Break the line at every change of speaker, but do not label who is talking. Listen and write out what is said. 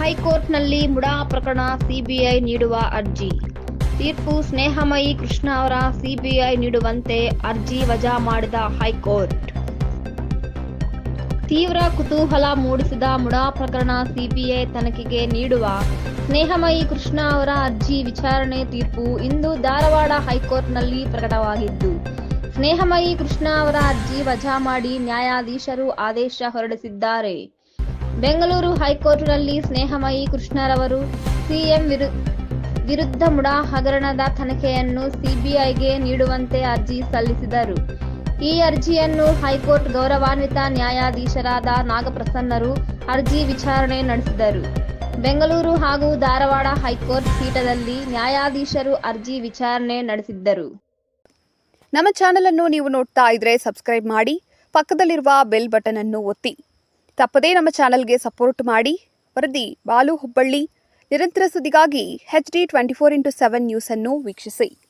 ಹೈಕೋರ್ಟ್ನಲ್ಲಿ ಮುಡಾ ಪ್ರಕರಣ ಸಿಬಿಐ ನೀಡುವ ಅರ್ಜಿ. ತೀರ್ಪು ಸ್ನೇಹಮಯಿ ಕೃಷ್ಣ ಅವರ ಸಿಬಿಐ ನೀಡುವಂತೆ ಅರ್ಜಿ ವಜಾ ಮಾಡಿದ ಹೈಕೋರ್ಟ್. ತೀವ್ರ ಕುತೂಹಲ ಮೂಡಿಸಿದ ಮುಡಾ ಪ್ರಕರಣ ಸಿಬಿಐ ತನಿಖೆಗೆ ನೀಡುವ ಸ್ನೇಹಮಯಿ ಕೃಷ್ಣ ಅವರ ಅರ್ಜಿ ವಿಚಾರಣೆ ತೀರ್ಪು ಇಂದು ಧಾರವಾಡ ಹೈಕೋರ್ಟ್ನಲ್ಲಿ ಪ್ರಕಟವಾಗಿದ್ದು, ಸ್ನೇಹಮಯಿ ಕೃಷ್ಣ ಅವರ ಅರ್ಜಿ ವಜಾ ಮಾಡಿ ನ್ಯಾಯಾಧೀಶರು ಆದೇಶ ಹೊರಡಿಸಿದ್ದಾರೆ. ಬೆಂಗಳೂರು ಹೈಕೋರ್ಟ್ನಲ್ಲಿ ಸ್ನೇಹಮಯಿ ಕೃಷ್ಣರವರು ಸಿಎಂ ವಿರು, ವಿರುದ್ಧ ಮುಡಾ ಹಗರಣದ ತನಿಖೆಯನ್ನು ಸಿಬಿಐಗೆ ನೀಡುವಂತೆ ಅರ್ಜಿ ಸಲ್ಲಿಸಿದರು. ಈ ಅರ್ಜಿಯನ್ನು ಹೈಕೋರ್ಟ್ ಗೌರವಾನ್ವಿತ ನ್ಯಾಯಾಧೀಶರಾದ ನಾಗಪ್ರಸನ್ನರು ಅರ್ಜಿ ವಿಚಾರಣೆ ನಡೆಸಿದರು. ಬೆಂಗಳೂರು ಹಾಗೂ ಧಾರವಾಡ ಹೈಕೋರ್ಟ್ ಪೀಠದಲ್ಲಿ ನ್ಯಾಯಾಧೀಶರು ಅರ್ಜಿ ವಿಚಾರಣೆ ನಡೆಸಿದ್ದರು.
ನಮ್ಮ ಚಾನೆಲ್ ಅನ್ನು ನೀವು ನೋಡ್ತಾ ಇದ್ರೆ ಸಬ್ಸ್ಕ್ರೈಬ್ ಮಾಡಿ, ಪಕ್ಕದಲ್ಲಿರುವ ಬೆಲ್ ಬಟನ್ ಅನ್ನು ಒತ್ತಿ. ತಪ್ಪದೇ ನಮ್ಮ ಚಾನಲ್ಗೆ ಸಪೋರ್ಟ್ ಮಾಡಿ. ವರದಿ ಬಾಲು ಹುಬ್ಬಳ್ಳಿ. ನಿರಂತರ ಸುದ್ದಿಗಾಗಿ H D twenty four into seven ನ್ಯೂಸನ್ನು ವೀಕ್ಷಿಸಿ.